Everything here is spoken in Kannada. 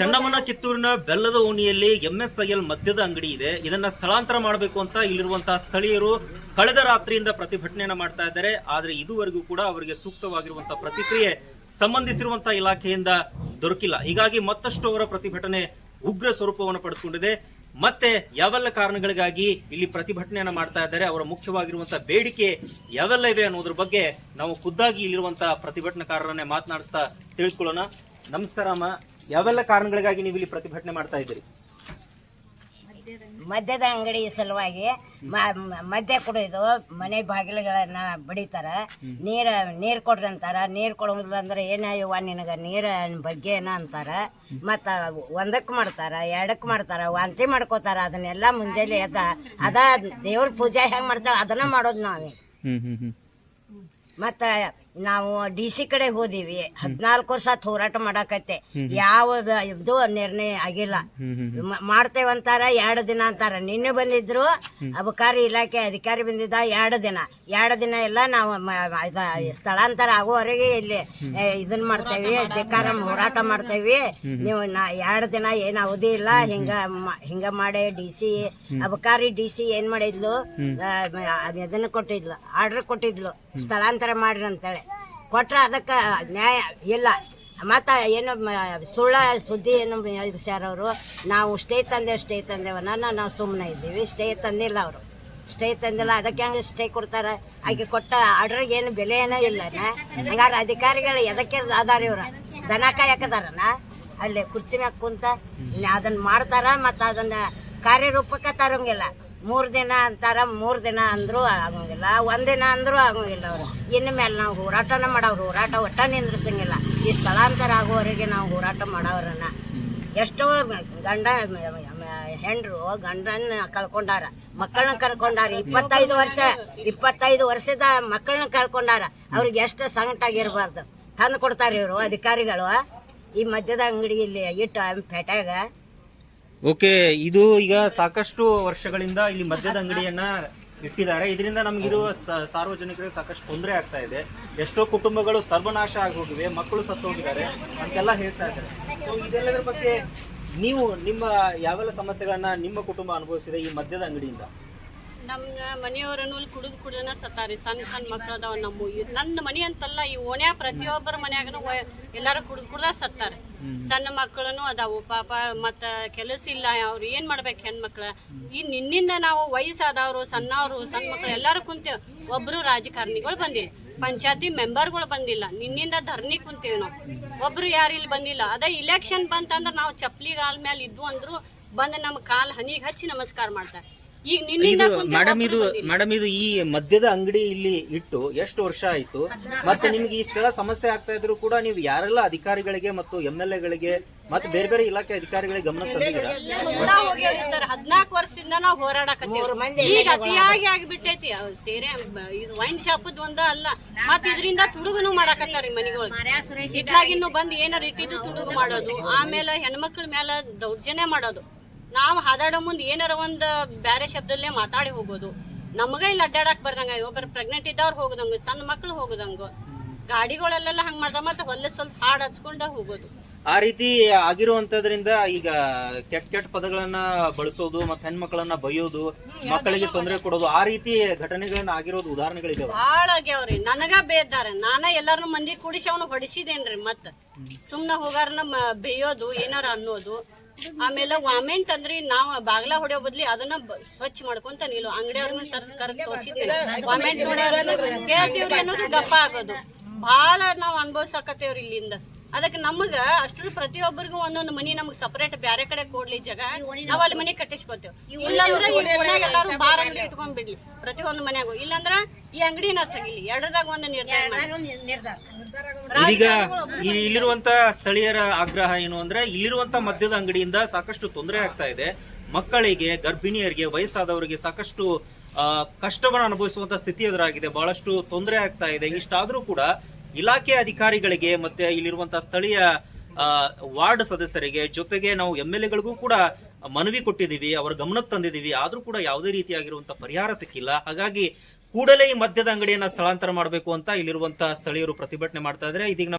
ಚನ್ನಮ್ಮನ ಕಿತ್ತೂರಿನ ಬೆಲ್ಲದ ಓಣಿಯಲ್ಲಿ ಎಂಎಸ್ಐಎಲ್ ಮದ್ಯದ ಅಂಗಡಿ ಇದೆ. ಇದನ್ನ ಸ್ಥಳಾಂತರ ಮಾಡಬೇಕು ಅಂತ ಇಲ್ಲಿರುವಂತಹ ಸ್ಥಳೀಯರು ಕಳೆದ ರಾತ್ರಿಯಿಂದ ಪ್ರತಿಭಟನೆಯನ್ನ ಮಾಡ್ತಾ ಇದ್ದಾರೆ. ಆದ್ರೆ ಇದುವರೆಗೂ ಕೂಡ ಅವರಿಗೆ ಸೂಕ್ತವಾಗಿರುವಂತಹ ಪ್ರತಿಕ್ರಿಯೆ ಸಂಬಂಧಿಸಿರುವಂತಹ ಇಲಾಖೆಯಿಂದ ದೊರಕಿಲ್ಲ. ಹೀಗಾಗಿ ಮತ್ತಷ್ಟು ಅವರ ಪ್ರತಿಭಟನೆ ಉಗ್ರ ಸ್ವರೂಪವನ್ನು ಪಡೆದುಕೊಂಡಿದೆ. ಮತ್ತೆ ಯಾವೆಲ್ಲ ಕಾರಣಗಳಿಗಾಗಿ ಇಲ್ಲಿ ಪ್ರತಿಭಟನೆಯನ್ನ ಮಾಡ್ತಾ ಇದ್ದಾರೆ, ಅವರ ಮುಖ್ಯವಾಗಿರುವಂತಹ ಬೇಡಿಕೆ ಯಾವೆಲ್ಲ ಇವೆ ಅನ್ನೋದ್ರ ಬಗ್ಗೆ ನಾವು ಖುದ್ದಾಗಿ ಇಲ್ಲಿರುವಂತಹ ಪ್ರತಿಭಟನಾಕಾರರನ್ನೇ ಮಾತನಾಡಿಸ್ತಾ ತಿಳ್ಕೊಳ್ಳೋಣ ನಮಸ್ಕಾರ ಅಮ್ಮ. ಯಾವೆಲ್ಲ ಕಾರಣಗಳಿಗಾಗಿ ನೀವು ಇಲ್ಲಿ ಪ್ರತಿಭಟನೆ ಮಾಡ್ತಾ ಇದ್ದೀರಿ? ಮದ್ಯದ ಅಂಗಡಿ ಸಲುವಾಗಿ ಮ- ಮದ್ಯ ಕುಡಿದು ಮನೆ ಬಾಗಿಲುಗಳನ್ನ ಬಡಿತಾರ. ನೀರ ನೀರ್ ಕೊಡ್ರಿ ಅಂತಾರ. ನೀರ್ ಕೊಡೋದಿಲ್ಲ ಅಂದ್ರೆ ಏನ ಇವ ನಿನಗ ನೀರ ಬಗ್ಗೆ ಏನ ಅಂತಾರ. ಮತ್ತ ಒಂದಕ್ಕೆ ಮಾಡ್ತಾರ ಎರಡಕ್ಕೆ ಮಾಡ್ತಾರ ವಾಂತಿ ಮಾಡ್ಕೋತಾರ ಅದನ್ನೆಲ್ಲ ಮುಂಜಾನೆ ಎದ್ದ ಅದ ದೇವ್ರ ಪೂಜೆ ಹೆಂಗ್ ಮಾಡ್ತಾವ ಅದನ್ನ ಮಾಡೋದು ನಾವೇ. ಮತ್ತ ನಾವು ಡಿ ಸಿ ಕಡೆ ಹೋದಿವಿ. ಹದಿನಾಲ್ಕು ವರ್ಷ ಆತ್ ಹೋರಾಟ ಮಾಡಾಕತ್ತೆ ಯಾವ ಬ- ಇದು ನಿರ್ಣಯ ಆಗಿಲ್ಲ. ಮ- ಮಾಡ್ತೇವಂತಾರ ಎರಡು ದಿನ ಅಂತಾರ. ನಿನ್ನೆ ಬಂದಿದ್ರು ಅಬಕಾರಿ ಇಲಾಖೆ ಅಧಿಕಾರಿ ಬಂದಿದ್ದ ಎರಡು ದಿನ. ಎರಡು ದಿನ ಎಲ್ಲ ನಾವು ಮ- ಇದ ಸ್ಥಳಾಂತರ ಆಗೋವರೆಗೆ ಇಲ್ಲಿ ಏ, ಇದನ್ ಮಾಡ್ತೇವಿ ಅಧಿಕಾರ ಹೋರಾಟ ಮಾಡ್ತೇವಿ. ನೀವು ನಾ ಎರಡು ದಿನ ಏನ್ ಅವಧಿ ಇಲ್ಲ ಹಿಂಗ ಮ- ಹಿಂಗ ಮಾಡಿ ಡಿ ಸಿ ಅಬಕಾರಿ ಡಿ ಸಿ ಏನ್ ಮಾಡಿದ್ಲು ಆ, ಮ- ಕೊಟ್ಟಿದ್ಲು ಆರ್ಡರ್ ಕೊಟ್ಟಿದ್ಲು ಸ್ಥಳಾಂತರ ಮಾಡ್ರಿ ಅಂತೇಳಿ. ಕೊಟ್ರ ಅದಕ್ಕೆ ನ್ಯಾಯ ಇಲ್ಲ. ಮತ್ತು ಏನು ಸುಳ್ಳ ಸುದ್ದಿ ಏನು ಅವರು ನಾವು ಸ್ಟೇ ತಂದೆ, ಸ್ಟೇ ತಂದೇವನ್ನ ನಾವು ಸುಮ್ಮನೆ ಇದ್ದೀವಿ. ಸ್ಟೇ ತಂದಿಲ್ಲ ಅವರು. ಸ್ಟೇ ತಂದಿಲ್ಲ, ಅದಕ್ಕೆ ಹಂಗೆ ಸ್ಟೇ ಕೊಡ್ತಾರೆ. ಹಾಗೆ ಕೊಟ್ಟ ಆರ್ಡ್ರಿಗೆ ಏನು ಬೆಲೆ ಏನೋ ಇಲ್ಲ ಹಂಗಾರೆ ಅಧಿಕಾರಿಗಳು ಎದಕ್ಕೆ ಅದಾರ ಇವ್ರ? ದನ ಕಾಯಕದಾರನ? ಅಲ್ಲಿ ಕುರ್ಚಿ ಕುಂತ ಅದನ್ನ ಮಾಡ್ತಾರ ಮತ್ತು ಅದನ್ನ ಕಾರ್ಯರೂಪಕ್ಕೆ ತರಂಗಿಲ್ಲ. ಮೂರು ದಿನ ಅಂತಾರ, ಮೂರು ದಿನ ಅಂದರೂ ಆಗಂಗಿಲ್ಲ. ಒಂದಿನ ಅಂದರೂ ಆಗೋಂಗಿಲ್ಲ ಅವರು. ಇನ್ನು ಮೇಲೆ ನಾವು ಹೋರಾಟನ ಮಾಡವ್ರು. ಹೋರಾಟ ಒಟ್ಟ ನಿಂದ್ರಿಸಂಗಿಲ್ಲ. ಈ ಸ್ಥಳಾಂತರ ಆಗೋವರೆಗೆ ನಾವು ಹೋರಾಟ ಮಾಡೋರನ್ನ ಎಷ್ಟೋ ಗಂಡ ಹೆಂಡ್ರು ಗಂಡನ್ನ ಕಳ್ಕೊಂಡಾರ. ಮಕ್ಕಳನ್ನ ಕರ್ಕೊಂಡಾರ. ಇಪ್ಪತ್ತೈದು ವರ್ಷ, ಇಪ್ಪತ್ತೈದು ವರ್ಷದ ಮಕ್ಕಳನ್ನ ಕರ್ಕೊಂಡಾರ. ಅವ್ರಿಗೆ ಎಷ್ಟು ಸಂಕಟ ಆಗಿರಬಾರ್ದು ತಂದು ಕೊಡ್ತಾರೆ ಇವರು ಅಧಿಕಾರಿಗಳು. ಈ ಮದ್ಯದ ಅಂಗಡಿಯಲ್ಲಿ ಇಟ್ಟು ಪೇಟೆಗ ಓಕೆ, ಇದು ಈಗ ಸಾಕಷ್ಟು ವರ್ಷಗಳಿಂದ ಇಲ್ಲಿ ಮದ್ಯದ ಅಂಗಡಿಯನ್ನ ಇಟ್ಟಿದ್ದಾರೆ. ಇದರಿಂದ ನಮಗಿರುವ ಸಾರ್ವಜನಿಕರಿಗೆ ಸಾಕಷ್ಟು ತೊಂದರೆ ಆಗ್ತಾ ಇದೆ. ಎಷ್ಟೋ ಕುಟುಂಬಗಳು ಸರ್ವನಾಶ ಆಗಿ ಹೋಗಿವೆ ಮಕ್ಕಳು ಸತ್ತು ಹೋಗಿದ್ದಾರೆ ಅಂತೆಲ್ಲ ಹೇಳ್ತಾ ಇದ್ದಾರೆ. ಸೊ ಇದೆಲ್ಲದರ ಬಗ್ಗೆ ನೀವು ನಿಮ್ಮ ಯಾವೆಲ್ಲ ಸಮಸ್ಯೆಗಳನ್ನ ನಿಮ್ಮ ಕುಟುಂಬ ಅನುಭವಿಸಿದೆ ಈ ಮದ್ಯದ ಅಂಗಡಿಯಿಂದ? ನಮ್ಮ ಮನೆಯವರನ್ನು ಕುಡಿದು ಕುಡಿದನ ಸತ್ತಾರಿ. ಸಣ್ಣ ಸಣ್ಣ ಮಕ್ಳು ಅದಾವ ನಮ್ಮ ನನ್ನ ಮನೆ ಅಂತಲ್ಲ ಈ ಓಣ್ಯಾಗ ಪ್ರತಿಯೊಬ್ಬರ ಮನ್ಯಾಗನು ಎಲ್ಲರೂ ಕುಡಿದು ಕುಡ್ದ ಸತ್ತಾರೆ. ಸಣ್ಣ ಮಕ್ಕಳನ್ನು ಅದಾವು. ಪಾಪ ಮತ್ತ ಕೆಲಸ ಇಲ್ಲ ಅವ್ರು ಏನ್ ಮಾಡ್ಬೇಕು ಹೆಣ್ಮಕ್ಳ ಈ ನಿನ್ನಿಂದ ನಾವು ವಯಸ್ಸಾದವರು ಸಣ್ಣವರು ಸಣ್ಣ ಮಕ್ಳು ಎಲ್ಲಾರು ಕುಂತೇವ್. ಒಬ್ರು ರಾಜಕಾರಣಿಗಳು ಬಂದಿಲ್ಲ ಪಂಚಾಯತಿ ಮೆಂಬರ್ಗಳು ಬಂದಿಲ್ಲ ನಿನ್ನಿಂದ ಧರಣಿ ಕುಂತೇವ್ ನಾವು. ಒಬ್ರು ಯಾರು ಇಲ್ಲಿ ಬಂದಿಲ್ಲ. ಅದ ಇಲೆಕ್ಷನ್ ಬಂತಂದ್ರೆ ನಾವು ಚಪ್ಪಲಿ ಕಾಲ್ ಮೇಲೆ ಇದ್ವು ಅಂದ್ರು ಬಂದು ನಮ್ಮ ಕಾಲು ಹನಿಗೆ ಹಚ್ಚಿ ನಮಸ್ಕಾರ ಮಾಡ್ತಾರೆ. ಈಗ ನಿನ್ನಿಂದ ಇದು ಮೇಡಮ್ ಇದು ಬಂದಿಲ್ಲ. ಮೇಡಮ್ ಇದು ಈ ಮದ್ಯದ ಅಂಗಡಿ ಇಲ್ಲಿ ಇಟ್ಟು ಎಷ್ಟು ವರ್ಷ ಆಯ್ತು? ಮತ್ತೆ ನಿಮ್ಗೆ ಇಷ್ಟೆಲ್ಲ ಸಮಸ್ಯೆ ಆಗ್ತಾ ಇದ್ರು ಕೂಡ ನೀವು ಯಾರೆಲ್ಲ ಅಧಿಕಾರಿಗಳಿಗೆ ಮತ್ತು ಎಂ ಎಲ್ ಎಗಳಿಗೆ ಮತ್ತೆ ಬೇರೆ ಬೇರೆ ಇಲಾಖೆ ಅಧಿಕಾರಿಗಳಿಗೆ ಗಮನ ತಂದಿದ್ದೀರಾ? ಎಲ್ಲ ಹೋಗ್ಯಾವ್ರಿ ಸರ್. ಹದಿನಾಲ್ಕು ವರ್ಷದಿಂದ ನಾವು ಹೋರಾಡಕತ್ತೀವಿ. ಈಗ ಅತಿಯಾಗಿ ಆಗಿಬಿಟ್ಟೈತಿ. ಅವ್ ಸೇರೆ ಬ- ಇದು ವೈನ್ ಶಾಪದ್ ಒಂದ ಅಲ್ಲ. ಮತ್ತ ಇದರಿಂದ ತುಡುಗುನು ಮಾಡಾಕತ್ತಾರಿ ಮನೆಗಳು. ಇಟ್ಲಾಗಿನ್ನು ಬಂದ್ ಏನಾರ ಇಟ್ಟಿದ್ದು ತುಡುಗು ಮಾಡೋದು. ಆಮೇಲೆ ಹೆಣ್ಮಕ್ಳ ಮೇಲೆ ದೌರ್ಜನ್ಯ ಮಾಡೋದು. ನಾವು ಹಾದಾಡೋ ಮುಂದೆ ಏನಾರ ಒಂದು ಬ್ಯಾರೆ ಶಬ್ದಲ್ಲೇ ಮಾತಾಡಿ ಹೋಗೋದು. ನಮಗ ಇಲ್ಲಿ ಅಡ್ಡಾಡಕ್ ಬರ್ದಂಗ ಒಬ್ಬರು ಪ್ರೆಗ್ನೆಂಟ್ ಇದ್ದವ್ರು ಹೋಗದಂಗ ಸಣ್ಣ ಮಕ್ಳು ಹೋಗದಂಗ. ಗಾಡಿಗಳಲ್ಲೆಲ್ಲ ಹಂಗ್ ಮಾಡ್ದ ಮತ್ತೆ ಹೊಲ ಸ್ವಲ್ಪ ಹಾಡ್ ಹಚ್ಕೊಂಡ ಹೋಗೋದು. ಆ ರೀತಿ ಆಗಿರುವಂತದ್ರಿಂದ ಈಗ ಕೆಟ್ಟ ಕೆಟ್ಟ ಪದಗಳನ್ನ ಬಳಸೋದು ಮತ್ತೆ ಹೆಣ್ಮಕ್ಳನ್ನ ಬೈಯೋದು ಮಕ್ಕಳಿಗೆ ತೊಂದರೆ ಕೊಡೋದು ಆ ರೀತಿ ಘಟನೆಗಳನ್ನ ಆಗಿರೋದು ಉದಾಹರಣೆಗಳಿದಾವೆ. ಭಾಳ ಆಗ್ಯಾವ್ರಿ. ನನಗ ಬೇಯ್ದಾರ ನಾನ ಎಲ್ಲಾರು ಮಂದಿ ಕೂಡಿಸಿ ಅವನು ಹೊಡಿಸಿದೇನ್ರಿ ಮತ್ತ. ಸುಮ್ನ ಹೋಗಾರನ ಬೇಯೋದು ಏನಾರ ಅನ್ನೋದು. ಆಮೇಲೆ ವಾಮೆಂಟ್ ಅಂದ್ರೆ ನಾವ್ ಬಾಗ್ಲ ಹೊಡೆಯೋ ಬದ್ಲಿ ಅದನ್ನ ಸ್ವಚ್ಛ ಮಾಡ್ಕೊಂತ ನೀಲು ಅಂಗಡಿಯವ್ರನ್ನ ಅವ್ರನ್ನ ಕರೆದ್ ತೋರಿಸಿದ್ವಿ ವಾಮೆಂಟ್ ಕೇಳ್ತೀವ್ರಿ ಅನ್ನೋದು ಗಪ್ಪ ಆಗೋದು. ಬಹಳ ನಾವ್ ಅನ್ಭವ್ಸಕತ್ತೇವ್ರಿ ಇಲ್ಲಿಂದ. ಅದಕ್ಕೆ ನಮಗ ಅಷ್ಟು ಪ್ರತಿಯೊಬ್ಬರಿಗೂ ಒಂದೊಂದು ಮನಿ ನಮಗ್ ಸಪರೇಟ್ ಬ್ಯಾರೆ ಕಡೆ ಕೊಡ್ಲಿ ಜಗ. ನಾವ್ ಅಲ್ಲಿ ಮನಿ ಕಟ್ಟಿಸ್ಕೊತೇವ್ ಇಲ್ಲಾಂದ್ರ ಈ ಮನ್ಯಾಗ ಎಲ್ಲಾರು ಬಾರ್ ಅಂಗಡಿ ಇಟ್ಕೊಂಡ್ ಬಿಡ್ಲಿ. ಪ್ರತಿಯೊಂದು ಮನ್ಯಾಗು. ಇಲ್ಲಾಂದ್ರ ಈ ಅಂಗಡಿನ ತೆಗಿಲಿ ಎರಡದಾಗ ಒಂದು ನಿರ್ಧಾರ ಮಾಡಿ. ಇದೀಗ ಈ ಇಲ್ಲಿರುವಂತ ಸ್ಥಳೀಯರ ಆಗ್ರಹ ಏನು ಅಂದ್ರೆ ಇಲ್ಲಿರುವಂತ ಮದ್ಯದ ಅಂಗಡಿಯಿಂದ ಸಾಕಷ್ಟು ತೊಂದರೆ ಆಗ್ತಾ ಇದೆ. ಮಕ್ಕಳಿಗೆ ಗರ್ಭಿಣಿಯರಿಗೆ ವಯಸ್ಸಾದವರಿಗೆ ಸಾಕಷ್ಟು ಆ, ಕಷ್ಟವನ್ನು ಅನುಭವಿಸುವಂತ ಸ್ಥಿತಿ ಎದುರಾಗಿದೆ. ಬಹಳಷ್ಟು ತೊಂದರೆ ಆಗ್ತಾ ಇದೆ. ಇಷ್ಟಾದ್ರೂ ಕೂಡ ಇಲಾಖೆ ಅಧಿಕಾರಿಗಳಿಗೆ ಮತ್ತೆ ಇಲ್ಲಿರುವಂತಹ ಸ್ಥಳೀಯ ಆ, ವಾರ್ಡ್ ಸದಸ್ಯರಿಗೆ ಜೊತೆಗೆ ನಾವು ಎಂ ಎಲ್ ಎಗಳಿಗೂ ಕೂಡ ಮನವಿ ಕೊಟ್ಟಿದ್ದೀವಿ, ಅವರ ಗಮನಕ್ಕೆ ತಂದಿದ್ದೀವಿ, ಆದರೂ ಕೂಡ ಯಾವುದೇ ರೀತಿಯಾಗಿರುವಂತಹ ಪರಿಹಾರ ಸಿಕ್ಕಿಲ್ಲ. ಹಾಗಾಗಿ ಕೂಡಲೇ ಈ ಮದ್ಯದ ಅಂಗಡಿಯನ್ನ ಸ್ಥಳಾಂತರ ಮಾಡಬೇಕು ಅಂತ ಇಲ್ಲಿರುವಂತಹ ಸ್ಥಳೀಯರು ಪ್ರತಿಭಟನೆ ಮಾಡ್ತಾ ಇದ್ರೆ ಇದೀಗ